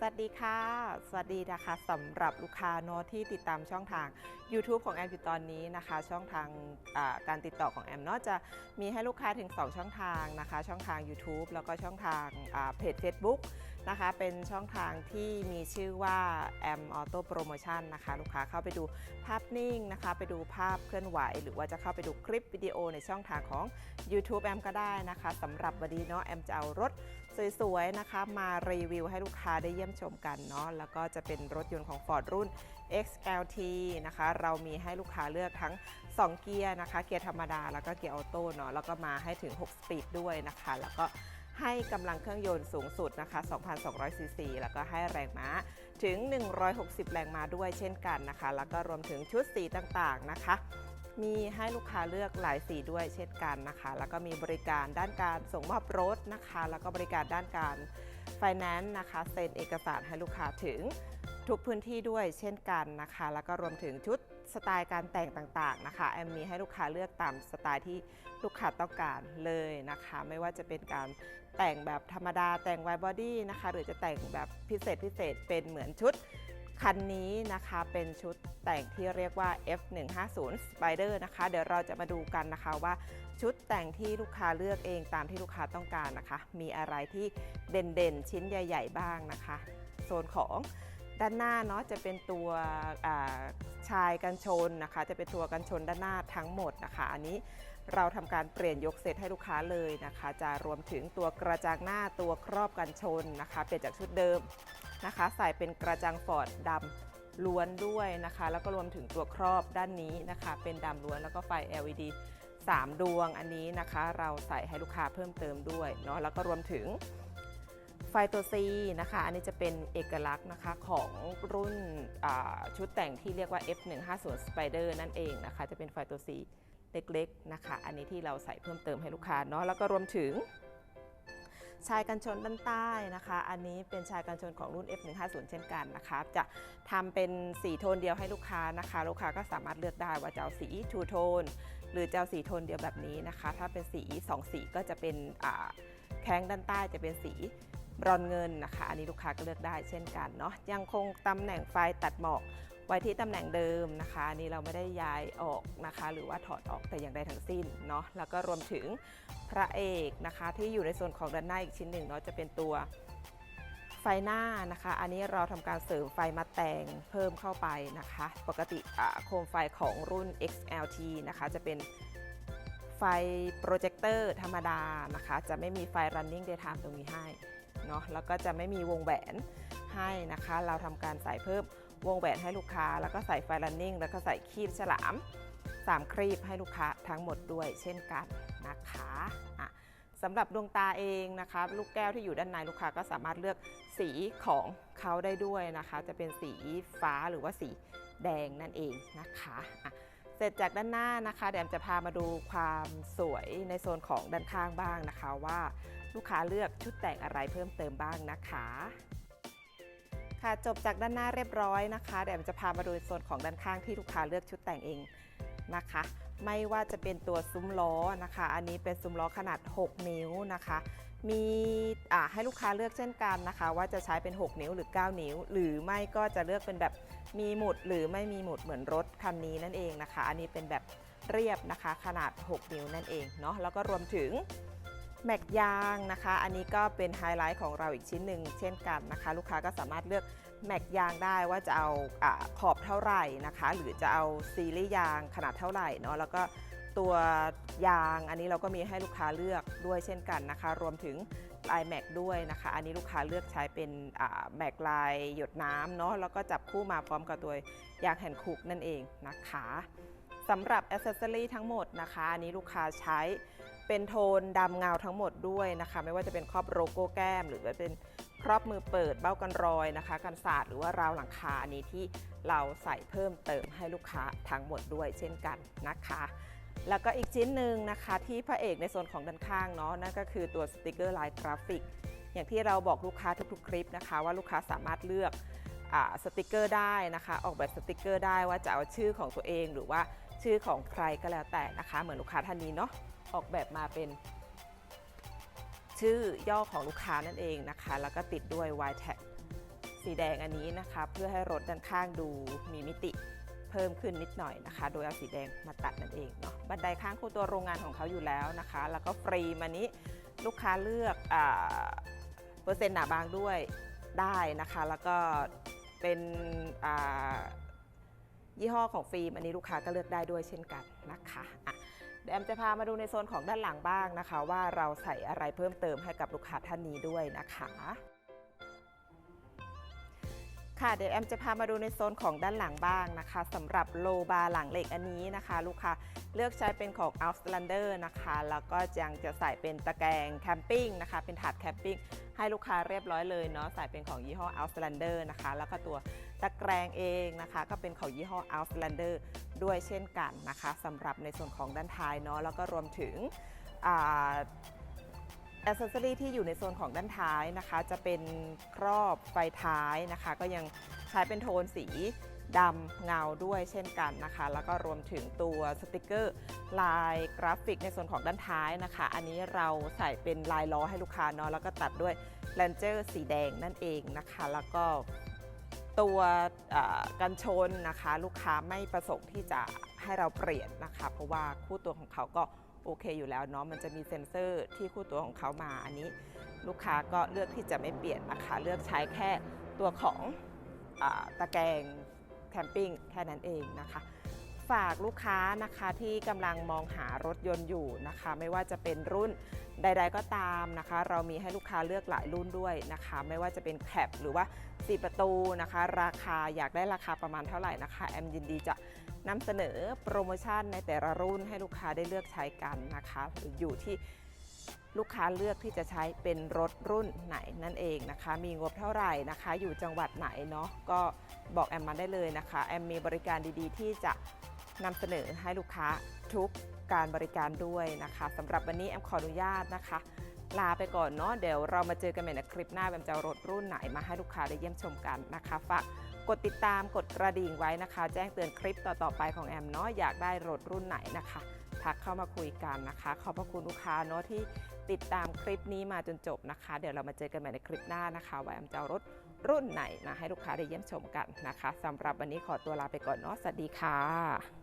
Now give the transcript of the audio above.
สวัสดีค่ะ สวัสดีนะคะสำหรับลูกค้าเนอะที่ติดตามช่องทาง YouTube ของแอมอยู่ตอนนี้นะคะ ช่องทางการติดต่อของแอมเนอะจะมีให้ลูกค้าถึง 2 ช่องทางนะคะ ช่องทาง YouTube แล้วก็ช่องทางเพจ Facebook นะคะเป็นช่องทางที่มีชื่อว่าแอมออโต้โปรโมชั่นนะคะลูกค้าเข้าไปดูภาพนิ่งนะคะ ไปดูภาพเคลื่อนไหว หรือว่าจะเข้าไปดูคลิปวิดีโอในช่องทางของ YouTube แอมก็ได้นะคะสำหรับวันนี้เนาะแอมจะเอารถ สวยๆนะคะ มารีวิวให้ลูกค้าได้เยี่ยมชมกันเนาะแล้วก็จะเป็นรถยนต์ของ Ford รุ่น XLT นะคะ เรามีให้ลูกค้าเลือกทั้ง 2 เกียร์นะคะ เกียร์ธรรมดาแล้วก็เกียร์ออโต้เนาะแล้วก็มาให้ถึง 6 สปีดด้วยนะคะ แล้วก็ให้กำลังเครื่องยนต์สูงสุดนะคะ 2,200 ซีซี แล้วก็ให้แรงม้าถึง 160 แรงม้าด้วยเช่นกันนะคะ แล้วก็รวมถึงชุดสีต่างๆนะคะ มีให้ลูกค้าเลือกหลายสีด้วยเช่นกันนะคะ แล้วก็มีบริการด้านการส่งมอบรถนะคะ แล้วก็บริการด้านการไฟแนนซ์นะคะเซ็นเอกสารให้ลูกค้าถึงทุกพื้นที่ด้วยเช่นกันนะคะ แล้วก็รวมถึงชุดสไตล์การแต่งต่างๆนะคะแอมมีให้ลูกค้าเลือกตามสไตล์ที่ลูกค้าต้องการเลยนะคะ ไม่ว่าจะเป็นการแต่งแบบธรรมดาแต่งไวบอดี้นะคะ หรือจะแต่งแบบพิเศษพิเศษเป็นเหมือนชุด คันนี้นะคะเป็นชุดแต่งที่เรียกว่า F150 Spider นะคะ เดี๋ยวเราจะมาดูกันนะคะว่าชุดแต่งที่ลูกค้าเลือกเองตามที่ลูกค้าต้องการนะคะ มีอะไรที่เด่นๆ ชิ้นใหญ่ ๆ บ้างนะคะ โซนของด้านหน้าเนาะจะเป็นตัวชายกันชนนะคะ จะเป็นตัวกันชนด้านหน้าทั้งหมดนะคะ อันนี้เราทำการเปลี่ยนยกเซตให้ลูกค้าเลยนะคะ จะรวมถึงตัวกระจังหน้าตัวครอบกันชนนะคะ เปลี่ยนจากชุดเดิม นะคะ ใส่เป็นกระจังฟอร์ดดำล้วนด้วยนะคะ แล้วก็รวมถึงตัวครอบด้านนี้นะคะ เป็นดำล้วนแล้วก็ไฟ LED 3 ดวงอันนี้นะคะ เราใส่ให้ลูกค้าเพิ่มเติมด้วยเนาะแล้วก็รวมถึงไฟตัว C นะคะ อันนี้จะเป็นเอกลักษณ์นะคะของรุ่นชุดแต่งที่เรียกว่า F150 Spider นั่นเองนะคะ จะเป็นไฟตัว C เล็กๆนะคะ อันนี้ที่เราใส่เพิ่มเติมให้ลูกค้าเนาะแล้วก็รวมถึง ชายกันชนด้านใต้นะคะ อันนี้เป็นชายกันชนของรุ่น F150 เช่นกันนะคะ จะทำเป็นสีโทนเดียวให้ลูกค้านะคะ ลูกค้าก็สามารถเลือกได้ว่าจะเอาสีทูโทนหรือจะเอาสีโทนเดียวแบบนี้นะคะ ถ้าเป็นสี2สีก็จะเป็นแข้งด้านใต้จะเป็นสีบรอนเงินนะคะ อันนี้ลูกค้าก็เลือกได้เช่นกันเนาะยังคงตำแหน่งไฟตัดหมอก ไว้ที่ตำแหน่งเดิมนะคะนนี้เราไม่ได้ย้ายออกนะคะ หรือว่าถอดออกแต่อย่างใดทั้งสิ้นเนาะแล้วก็รวมถึงพระเอกนะคะ ที่อยู่ในส่วนของด้านหน้าอีกชิ้นหนึ่งเนาะจะเป็นตัวไฟหน้านะคะ อันนี้เราทำการเสริมไฟมาแต่งเพิ่มเข้าไปนะคะ ปกติโคมไฟของรุ่น XLT นะคะ จะเป็นไฟโปรเจคเตอร์ธรรมดานะคะ จะไม่มีไฟ running daytime ตรงนี้ให้เนาะแล้วก็จะไม่มีวงแหวนให้นะคะ เราทำการใส่เพิ่ม วงแหวนให้ลูกค้า แล้วก็ใส่ไฟ running แล้วก็ใส่ครีบฉลาม 3 ครีบให้ลูกค้าทั้งหมดด้วยเช่นกันนะคะะสำหรับดวงตาเองนะคะลูกแก้วที่อยู่ด้านในลูกค้าก็สามารถเลือกสีของเขาได้ด้วยนะคะ จะเป็นสีฟ้าหรือว่าสีแดงนั่นเองนะคะะเสร็จจากด้านหน้านะคะเดมจะพามาดูความสวยในโซนของด้านข้างบ้างนะคะว่า ลูกค้าเลือกชุดแต่งอะไรเพิ่มเติมบ้างนะคะ ค่ะจบจากด้านหน้าเรียบร้อยนะคะเดี๋ยวแอมจะพามาดูโซนของด้านข้างที่ลูกค้าเลือกชุดแต่งเองนะคะ ไม่ว่าจะเป็นตัวซุ้มล้อนะคะ อันนี้เป็นซุ้มล้อขนาด 6 นิ้วนะคะ มีให้ลูกค้าเลือกเช่นกันนะคะ ว่าจะใช้เป็น 6 นิ้วหรือ 9 นิ้ว หรือไม่ก็จะเลือกเป็นแบบมีหมุดหรือไม่มีหมุดเหมือนรถคันนี้นั่นเองนะคะ อันนี้เป็นแบบเรียบนะคะขนาด 6 นิ้วนั่นเองเนาะแล้วก็รวมถึง แม็กยางนะคะ อันนี้ก็เป็นไฮไลท์ของเราอีกชิ้นหนึ่งเช่นกันนะคะ ลูกค้าก็สามารถเลือกแม็กยางได้ว่าจะเอาอขอบเท่าไหร่นะคะ หรือจะเอาซีรีส์ยางขนาดเท่าไหร่เนาะแล้วก็ตัวยางอันนี้เราก็มีให้ลูกค้าเลือกด้วยเช่นกันนะคะ รวมถึงลายแม็กด้วยนะคะ อันนี้ลูกค้าเลือกใช้เป็นแม็กลายหยดน้ำเนาะแล้วก็จับคู่มาพร้อมกับตัวยางแฮนด์คุกนั่นเองนะคะสำหรับอ c เซสซอรีทั้งหมดนะคะอันนี้ลูกค้าใช้ เป็นโทนดำเงาทั้งหมดด้วยนะคะ ไม่ว่าจะเป็นครอบโลโก้แก้ม หรือว่าเป็นครอบมือเปิดเบ้ากันรอยนะคะ กันศาสตร์หรือว่าราวหลังคาอันนี้ที่เราใส่เพิ่มเติมให้ลูกค้าทั้งหมดด้วยเช่นกันนะคะ แล้วก็อีกชิ้นหนึ่งนะคะที่พระเอกในโซนของด้านข้างเนาะนั่นก็คือตัวสติกเกอร์ลายกราฟิกอย่างที่เราบอกลูกค้าทุกๆ คลิปนะคะ ว่าลูกค้าสามารถเลือกอสติกเกอร์ได้นะคะ ออกแบบสติกเกอร์ได้ว่าจะเอาชื่อของตัวเองหรือว่าชื่อของใครก็แล้วแต่นะคะ เหมือนลูกค้าท่านนี้เนาะ ออกแบบมาเป็น ชื่อย่อของลูกค้านั่นเองนะคะ แล้วก็ติดด้วย y tag สีแดงอันนี้นะคะ เพื่อให้รถด้านข้างดูมีมิติเพิ่มขึ้นนิดหน่อยนะคะ โดยเอาสีแดงมาตัดนั่นเองเนาะบันไดข้างคู่ตัวโรงงานของเขาอยู่แล้วนะคะ แล้วก็ฟรีมานี้ลูกค้าเลือกอเปอร์เซ็นต์หนาบางด้วยได้นะคะ แล้วก็เป็นยี่ห้อของฟิล์มอันนี้ลูกค้าก็เลือกได้ด้วยเช่นกันนะคะะ แอมจะพามาดูในโซนของด้านหลังบ้างนะคะ ว่าเราใส่อะไรเพิ่มเติมให้กับลูกค้าท่านนี้ด้วยนะคะค่ะเดี๋ยวแอมจะพามาดูในโซนของด้านหลังบ้างนะคะสำหรับโลบาร์หลังเหล็กอันนี้นะคะ ลูกค้า เลือกใช้เป็นของ Outlander นะคะ แล้วก็ยังจะใส่เป็นตะแกรงแคมปิ้งนะคะ เป็นถาดแคมปิ้งให้ลูกค้าเรียบร้อยเลยเนาะ ใส่เป็นของยี่ห้อ Outlander นะคะ แล้วก็ตัวตะแกรงเองนะคะ ก็เป็นของยี่ห้อ Outlander ด้วยเช่นกันนะคะสำหรับในส่วนของด้านท้ายเนาะ แล้วก็รวมถึงอ่าอ c เซอรี่ที่อยู่ในโซนของด้านท้ายนะคะ จะเป็นครอบไฟท้ายนะคะ ก็ยังใช้เป็นโทนสี ดำเงาด้วยเช่นกันนะคะ แล้วก็รวมถึงตัวสติกเกอร์ลายกราฟิกในส่วนของด้านท้ายนะคะ อันนี้เราใส่เป็นลายล้อให้ลูกค้าเนาะแล้วก็ตัดด้วยแลนเจอร์สีแดงนั่นเองนะคะ แล้วก็ตัวกันชนนะคะ ลูกค้าไม่ประสงค์ที่จะให้เราเปลี่ยนนะคะ เพราะว่าคู่ตัวของเขาก็โอเคอยู่แล้วเนาะมันจะมีเซ็นเซอร์ที่คู่ตัวของเขามาอันนี้ ลูกค้าก็เลือกที่จะไม่เปลี่ยนนะคะ เลือกใช้แค่ตัวของอตะแกรง แคมปิ้งแค่นั้นเองนะคะ ฝากลูกค้านะคะที่กำลังมองหารถยนต์อยู่นะคะ ไม่ว่าจะเป็นรุ่นใด ๆ ก็ตามนะคะ เรามีให้ลูกค้าเลือกหลายรุ่นด้วยนะคะ ไม่ว่าจะเป็นแคปหรือว่า4ประตูนะคะ ราคาอยากได้ราคาประมาณเท่าไหร่นะคะ แอมยินดีจะนำเสนอโปรโมชั่นในแต่ละรุ่นให้ลูกค้าได้เลือกใช้กันนะคะอยู่ที่ลูกค้าเลือกที่จะใช้เป็นรถรุ่นไหนนั่นเองนะคะ มีงบเท่าไหร่นะคะ อยู่จังหวัดไหนเนาะก็ บอกแอมมาได้เลยนะคะ แอมมีบริการดีๆ ที่จะนำเสนอให้ลูกค้าทุกการบริการด้วยนะคะสำหรับวันนี้แอมขออนุญาตนะคะ ลาไปก่อนเนาะเดี๋ยวเรามาเจอกันใหม่ในคลิปหน้าแอมจะรถรุ่นไหนมาให้ลูกค้าได้เยี่ยมชมกันนะคะฝากกดติดตามกดกระดิ่งไว้นะคะ แจ้งเตือนคลิปต่อๆไปของแอมเนาะอยากได้รถรุ่นไหนนะคะทักเข้ามาคุยกันนะคะ ขอบพระคุณลูกค้าเนาะที่ติดตามคลิปนี้มาจนจบนะคะ เดี๋ยวเรามาเจอกันใหม่ในคลิปหน้านะคะว่าแอมจะรถ รุ่นไหนมาให้ลูกค้าได้เยี่ยมชมกันนะคะสำหรับวันนี้ขอตัวลาไปก่อนเนาะสวัสดีค่ะ